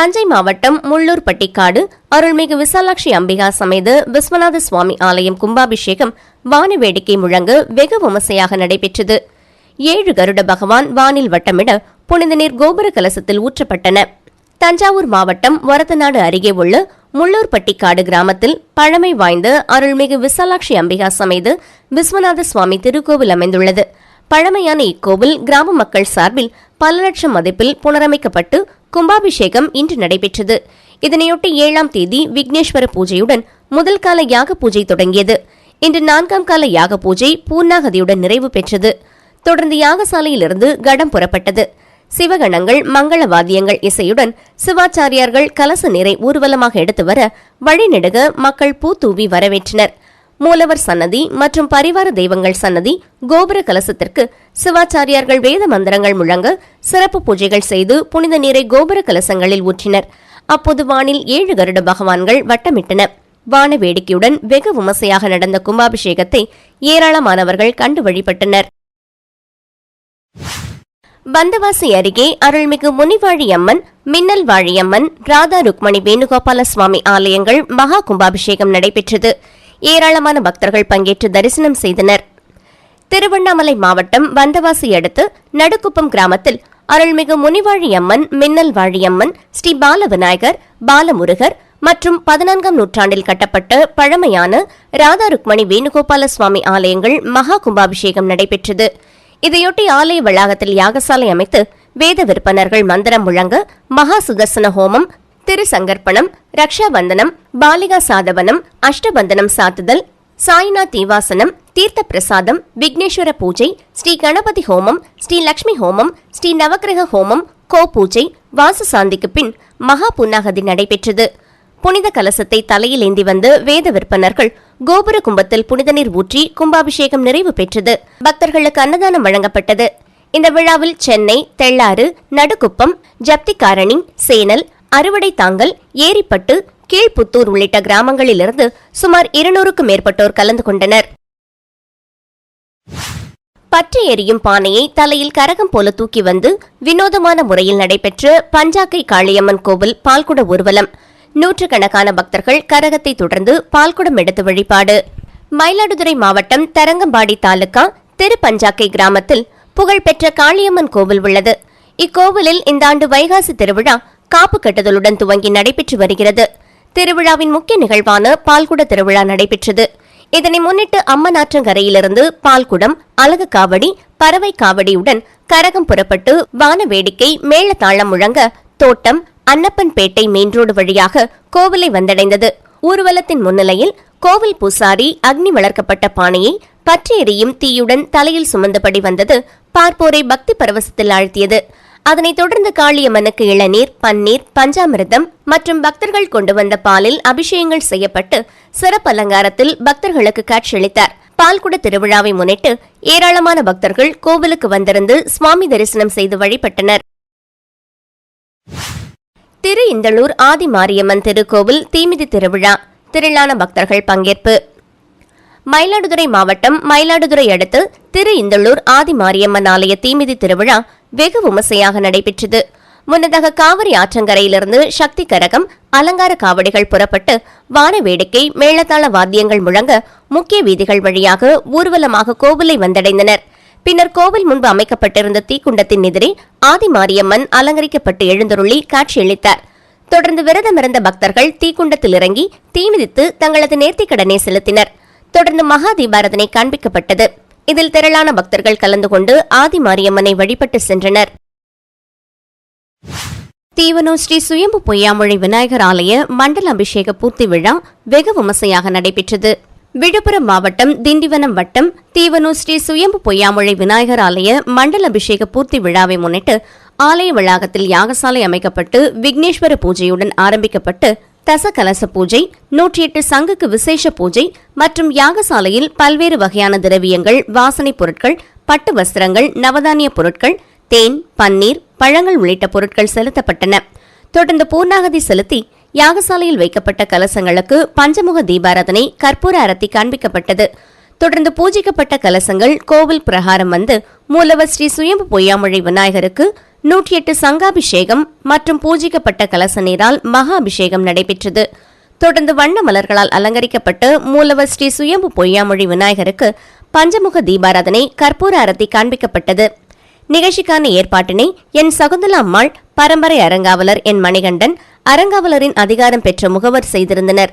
தஞ்சை மாவட்டம் முள்ளூர் பட்டிக்காடு அருள்மிகு விசாலாட்சி அம்பிகா சமேத விஸ்வநாத சுவாமி ஆலயம் கும்பாபிஷேகம் வான வேடிக்கை முழங்கு வெகு விமர்சையாக நடைபெற்றது. ஏழு கருட பகவான் வானில் வட்டமிட புனித நீர் கோபுர கலசத்தில் ஊற்றப்பட்டன. தஞ்சாவூர் மாவட்டம் வரதநாடு அருகே உள்ள முள்ளூர்பட்டிக்காடு கிராமத்தில் பழமை வாய்ந்த அருள்மிகு விசாலாட்சி அம்பிகா சமேத விஸ்வநாத சுவாமி திருக்கோவில் அமைந்துள்ளது. பழமையான இக்கோவில் கிராம மக்கள் சார்பில் பல லட்சம் மதிப்பில் புனரமைக்கப்பட்டு கும்பாபிஷேகம் இன்று நடைபெற்றது. இதனையொட்டி ஏழாம் தேதி விக்னேஸ்வர பூஜையுடன் முதல் கால யாக பூஜை தொடங்கியது. இன்று நான்காம் கால யாக பூஜை பூர்ணாகதியுடன் நிறைவு பெற்றது. தொடர்ந்து யாகசாலையிலிருந்து கடம் புறப்பட்டது. சிவகணங்கள் மங்கள வாத்தியங்கள் இசையுடன் சிவாச்சாரியார்கள் கலச நீரை ஊர்வலமாக எடுத்து வர வழிநெடுக மக்கள் பூத்தூவி வரவேற்றனர். மூலவர் சன்னதி மற்றும் பரிவார தெய்வங்கள் சன்னதி கோபுர கலசத்திற்கு சிவாச்சாரியார்கள் வேத மந்திரங்கள் முழங்க சிறப்பு பூஜைகள் செய்து புனித நீரை கோபுர கலசங்களில் ஊற்றினர். அப்போது வானில் ஏழு கருட பகவான்கள் வட்டமிட்டன வான வேடிக்கையுடன் வெகு விமர்சையாக நடந்த கும்பாபிஷேகத்தை ஏராளமானவர்கள் கண்டு வழிபட்டனர். பந்தவாசி அருகே அருள்மிகு முனிவாழியம்மன் மின்னல் வாழியம்மன் ராதா ருக்மணி வேணுகோபால சுவாமி ஆலயங்கள் மகா கும்பாபிஷேகம் நடைபெற்றது. ஏராளமான பக்தர்கள் பங்கேற்று தரிசனம் செய்தனர். திருவண்ணாமலை மாவட்டம் வந்தவாசி அடுத்து நடுக்குப்பம் கிராமத்தில் அருள்மிகு முனிவாழியம்மன் மின்னல் வாழியம்மன் ஸ்ரீ பாலவிநாயகர் பாலமுருகர் மற்றும் பதினான்காம் நூற்றாண்டில் கட்டப்பட்ட பழமையான ராதா ருக்மணி வேணுகோபால சுவாமி ஆலயங்கள் மகா கும்பாபிஷேகம் நடைபெற்றது. இதையொட்டி ஆலய வளாகத்தில் யாகசாலை அமைத்து வேத விற்பனர்கள் மந்திரம் முழங்க மகா சுதர்சன ஹோமம் திருசங்கற்பணம் ரக்ஷாபந்தனம் பாலிகா சாதவனம் அஷ்டபந்தனம் சாத்துதல் சாய்னா தீவாசனம் தீர்த்த பிரசாதம் விக்னேஸ்வர பூஜை ஸ்ரீ கணபதி ஹோமம் ஸ்ரீ லக்ஷ்மி ஹோமம் ஸ்ரீ நவக்கிரக ஹோமம் கோ பூஜை வாசு சாந்திக்கு பின் மகா புன்னாகதி நடைபெற்றது. புனித கலசத்தை தலையில் ஏந்தி வந்து வேத விற்பனர்கள் கோபுர கும்பத்தில் புனித நீர் ஊற்றி கும்பாபிஷேகம் நிறைவு பெற்றது. பக்தர்களுக்கு அன்னதானம் வழங்கப்பட்டது. இந்த விழாவில் சென்னை தெள்ளாறு நடுக்குப்பம் ஜப்திகாரணி சேனல் அறுவடை தாங்கல் ஏரிப்பட்டு கீழ்ப்புத்தூர் உள்ளிட்ட கிராமங்களிலிருந்து சுமார் இருநூறுக்கும் மேற்பட்டோர் கலந்து கொண்டனர். பற்றி எரியும் பானையை தலையில் கரகம் போல தூக்கி வந்து வினோதமான முறையில் நடைபெற்ற பஞ்சாக்கை காளியம்மன் கோவில் பால்குட ஊர்வலம். நூற்றுக்கணக்கான பக்தர்கள் கரகத்தை தொடர்ந்து பால்குடம் எடுத்து வழிபாடு. மயிலாடுதுறை மாவட்டம் தரங்கம்பாடி தாலுகா திருப்பஞ்சாக்கை கிராமத்தில் புகழ்பெற்ற காளியம்மன் கோவில் உள்ளது. இக்கோவிலில் இந்த ஆண்டு வைகாசி திருவிழா காப்பு கட்டுதலுடன் துவங்கி நடைபெற்று வருகிறது. திருவிழாவின் முக்கிய நிகழ்வான பால்குட திருவிழா நடைபெற்றது. இதனை முன்னிட்டு அம்மனாற்றங்கரையிலிருந்து பால்குடம் அலகு காவடி பறவை காவடியுடன் கரகம் புறப்பட்டு வான வேடிக்கை மேளதாளம் முழங்க தோட்டம் அன்னப்பன்பேட்டை மெயின் ரோடு வழியாக கோவிலை வந்தடைந்தது. ஊர்வலத்தின் முன்னிலையில் கோவில் பூசாரி அக்னி வளர்க்கப்பட்ட பானையை பற்றி எரியும் தீயுடன் தலையில் சுமந்தபடி வந்தது. பார்ப்போரை பக்தி பரவசத்தில் ஆழ்த்தியது. அதனைத் தொடர்ந்து காளியம்மனுக்கு இளநீர் பன்னீர் பஞ்சாமிர்தம் மற்றும் பக்தர்கள் கொண்டு வந்த பாலில் அபிஷேகங்கள் செய்யப்பட்டு சிறப்பு அலங்காரத்தில் பக்தர்களுக்கு காட்சியளித்தார் பால்குட திருவிழாவை முன்னிட்டு ஏராளமான பக்தர்கள் கோவிலுக்கு வந்திருந்து சுவாமி தரிசனம் செய்து வழிபட்டனர். திரு இந்தளூர் ஆதி மாரியம்மன் திருக்கோவில் தீமிதி திருவிழா. திரளான பக்தர்கள் பங்கேற்பு. மயிலாடுதுறை மாவட்டம் மயிலாடுதுறை அடுத்து திரு இந்தளூர் ஆதி மாரியம்மன் ஆலய தீமிதி திருவிழா வெகு விமர்சையாக நடைபெற்றது. முன்னதாக காவிரி ஆற்றங்கரையிலிருந்து சக்தி கரகம் அலங்கார காவடிகள் புறப்பட்டு வான வேடிக்கை மேளதாள வாத்தியங்கள் முழங்க முக்கிய வீதிகள் வழியாக ஊர்வலமாக கோவிலை வந்தடைந்தனர். பின்னர் கோவில் முன்பு அமைக்கப்பட்டிருந்த தீக்குண்டத்தின் எதிரே ஆதி மாரியம்மன் அலங்கரிக்கப்பட்டு எழுந்தருளி காட்சியளித்தார். தொடர்ந்து விரதமிருந்த பக்தர்கள் தீக்குண்டத்தில் இறங்கி தீமிதித்து தங்களது நேர்த்திக்கடனை செலுத்தினர். தொடர்ந்து மகா தீபாரதனை காண்பிக்கப்பட்டது. இதில் திரளான பக்தர்கள் கலந்து கொண்டு ஆதி மாரியம்மனை வழிபட்டு சென்றனர். தீவனூர் ஸ்ரீ சுயம்பு பொய்யாமொழி விநாயகர் ஆலய மண்டல அபிஷேக பூர்த்தி விழா வெகு விமர்சையாக நடைபெற்றது. விழுப்புரம் மாவட்டம் திண்டிவனம் வட்டம் தீவனூர் ஸ்ரீ சுயம்பு பொய்யாமொழி விநாயகர் ஆலய மண்டல அபிஷேக பூர்த்தி விழாவை முன்னிட்டு ஆலய வளாகத்தில் யாகசாலை அமைக்கப்பட்டு விக்னேஸ்வர பூஜையுடன் ஆரம்பிக்கப்பட்டு தச கலச பூஜை நூற்றி எட்டு சங்குக்கு விசேஷ பூஜை மற்றும் யாகசாலையில் பல்வேறு வகையான திரவியங்கள் வாசனைப் பொருட்கள் பட்டு வஸ்திரங்கள் நவதானிய பொருட்கள் தேன் பன்னீர் பழங்கள் உள்ளிட்ட பொருட்கள் செலுத்தப்பட்டன. தொடர்ந்து பூர்ணாகதி செலுத்தி யாகசாலையில் வைக்கப்பட்ட கலசங்களுக்கு பஞ்சமுக தீபாராதனை கற்பூர அரத்தி காண்பிக்கப்பட்டது. தொடர்ந்து பூஜிக்கப்பட்ட கலசங்கள் கோவில் பிரகாரம் வந்து மூலவர் ஸ்ரீ சுயம்பு பொய்யாமொழி விநாயகருக்கு நூற்றி எட்டு சங்காபிஷேகம் மற்றும் பூஜிக்கப்பட்ட கலச நீரால் மகா அபிஷேகம் நடைபெற்றது. தொடர்ந்து வண்ண மலர்களால் அலங்கரிக்கப்பட்டு மூலவர் ஸ்ரீ சுயம்பு பொய்யாமொழி விநாயகருக்கு பஞ்சமுக தீபாராதனை கற்பூர அரத்தி காண்பிக்கப்பட்டது. நிகழ்ச்சிக்கான ஏற்பாட்டினை என் சகுந்தலா அம்மாள் பரம்பரை அரங்காவலர் என் மணிகண்டன் அரங்காவலரின் அதிகாரம் பெற்ற முகவர் செய்திருந்தனர்.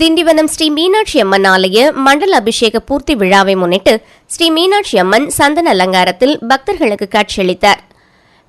திண்டிவனம் ஸ்ரீ மீனாட்சி அம்மன் ஆலய மண்டல அபிஷேக பூர்த்தி விழாவை முன்னிட்டு ஸ்ரீ மீனாட்சி அம்மன் சந்தன அலங்காரத்தில் பக்தர்களுக்கு காட்சியளித்தார்.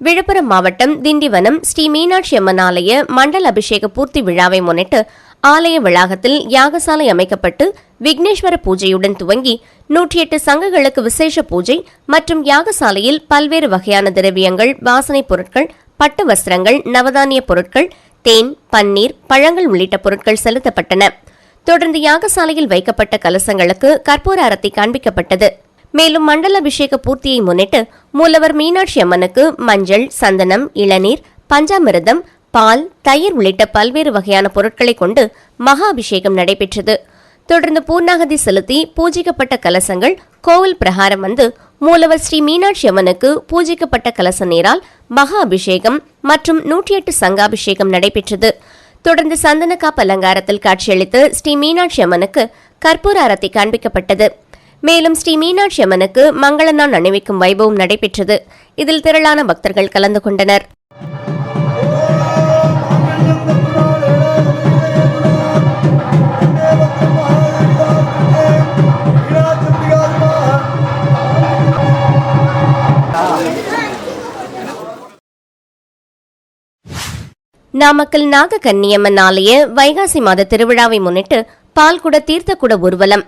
விழுப்புரம் மாவட்டம் திண்டிவனம் ஸ்ரீ மீனாட்சி அம்மன் ஆலய மண்டல அபிஷேக பூர்த்தி விழாவை முன்னிட்டு ஆலய வளாகத்தில் யாகசாலை அமைக்கப்பட்டு விக்னேஸ்வர பூஜையுடன் துவங்கி நூற்றி எட்டு சங்கங்களுக்கு விசேஷ பூஜை மற்றும் யாகசாலையில் பல்வேறு வகையான திரவியங்கள் வாசனைப் பொருட்கள் பட்டு வஸ்திரங்கள் நவதானிய பொருட்கள் தேன் பன்னீர் பழங்கள் உள்ளிட்ட பொருட்கள் செலுத்தப்பட்டன. தொடர்ந்து யாகசாலையில் வைக்கப்பட்ட கலசங்களுக்கு கற்பூர அரத்தி காண்பிக்கப்பட்டது. மேலும் மண்டல அபிஷேக பூர்த்தியை முன்னிட்டு மூலவர் மீனாட்சி அம்மனுக்கு மஞ்சள் சந்தனம் இளநீர் பஞ்சாமிரதம் பால் தயிர் உள்ளிட்ட பல்வேறு வகையான பொருட்களை கொண்டு மகா அபிஷேகம் நடைபெற்றது. தொடர்ந்து பூர்ணாகதி செலுத்தி பூஜிக்கப்பட்ட கலசங்கள் கோவில் பிரகாரம் வந்து மூலவர் ஸ்ரீ மீனாட்சி அம்மனுக்கு பூஜிக்கப்பட்ட கலச நீரால் மகா அபிஷேகம் மற்றும் நூற்றி எட்டு சங்காபிஷேகம் நடைபெற்றது. தொடர்ந்து சந்தனக்காப்பு அலங்காரத்தில் காட்சியளித்து ஸ்ரீ மீனாட்சி அம்மனுக்கு கற்பூர அரத்தை காண்பிக்கப்பட்டது. மேலும் ஸ்ரீ மீனாட்சி அம்மனுக்கு மங்களநாள் அணிவிக்கும் வைபவம் நடைபெற்றது. இதில் திரளான பக்தர்கள் கலந்து கொண்டனர். நாமக்கல் நாககன்னியம்மன் ஆலய வைகாசி மாத திருவிழாவை முன்னிட்டு பால்குட தீர்த்தக்குட ஊர்வலம்.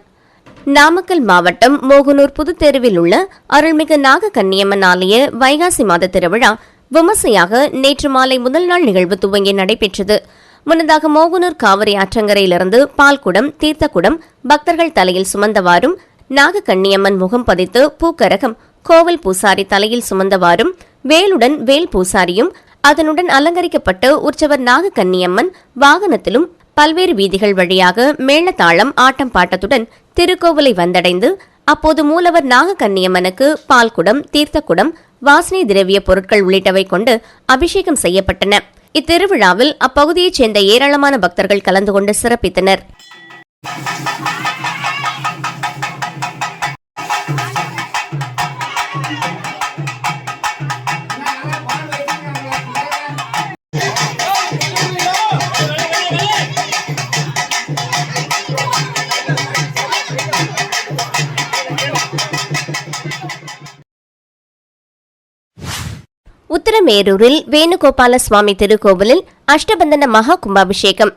நாமக்கல் மாவட்டம் மோகனூர் புதுத்தெருவில் உள்ள அருள்மிகு நாககன்னியம்மன் ஆலய வைகாசி மாத திருவிழா விமர்சையாக நேற்று மாலை முதல் நாள் நிகழ்வு துவங்கி நடைபெற்றது. முன்னதாக மோகனூர் காவிரி ஆற்றங்கரையிலிருந்து பால்குடம் தீர்த்தக்குடம் பக்தர்கள் தலையில் சுமந்தவாறும் நாககன்னியம்மன் முகம் பதித்து பூக்கரகம் கோவில் பூசாரி தலையில் சுமந்தவாறும் வேலுடன் வேல் பூசாரியும் அதனுடன் அலங்கரிக்கப்பட்டு உற்சவர் நாகக்கன்னியம்மன் வாகனத்திலும் பல்வேறு வீதிகள் வழியாக மேளதாளம் ஆட்டம் பாட்டத்துடன் திருக்கோவிலை வந்தடைந்து அப்போது மூலவர் நாகக்கன்னியம்மனுக்கு பால்குடம் தீர்த்தக்குடம் வாசனை திரவிய பொருட்கள் உள்ளிட்டவை கொண்டு அபிஷேகம் செய்யப்பட்டன. இத்திருவிழாவில் அப்பகுதியைச் சேர்ந்த ஏராளமான பக்தர்கள் கலந்து கொண்டு சிறப்பித்தனர். உத்தரமேரூரில் வேணுகோபால சுவாமி திருக்கோவிலில் அஷ்டபந்தன மகா கும்பாபிஷேகம்.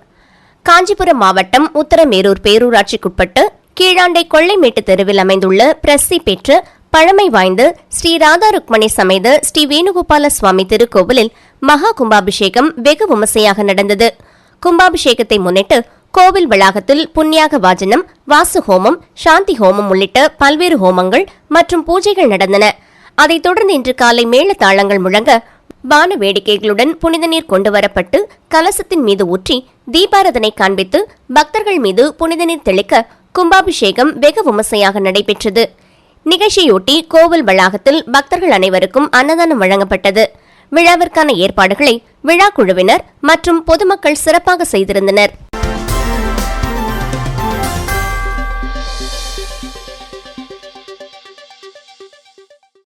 காஞ்சிபுரம் மாவட்டம் உத்தரமேரூர் பேரூராட்சிக்குட்பட்டு கீழாண்டை கொள்ளைமேட்டு தெருவில் அமைந்துள்ள பிரசி பெற்று பழமை வாய்ந்த ஸ்ரீ ராதா ருக்மணி சமைத ஸ்ரீ வேணுகோபால சுவாமி திருக்கோவிலில் மகா கும்பாபிஷேகம் வெகு விமர்சையாக நடந்தது. கும்பாபிஷேகத்தை முன்னிட்டு கோவில் வளாகத்தில் புண்ணியாக வாஜனம் வாசு ஹோமம் சாந்தி ஹோமம் உள்ளிட்ட பல்வேறு ஹோமங்கள் மற்றும் பூஜைகள் நடந்தன. அதைத் தொடர்ந்து இன்று காலை மேள தாளங்கள் முழங்க வான வேடிக்கைகளுடன் புனித நீர் கொண்டு வரப்பட்டு கலசத்தின் மீது ஊற்றி தீபாரதனை காண்பித்து பக்தர்கள் மீது புனித நீர் தெளிக்க கும்பாபிஷேகம் வெகு விமர்சையாக நடைபெற்றது. நிகழ்ச்சியொட்டி கோவில் வளாகத்தில் பக்தர்கள் அனைவருக்கும் அன்னதானம் வழங்கப்பட்டது. விழாவிற்கான ஏற்பாடுகளை விழா குழுவினர் மற்றும் பொதுமக்கள் சிறப்பாக செய்திருந்தனர்.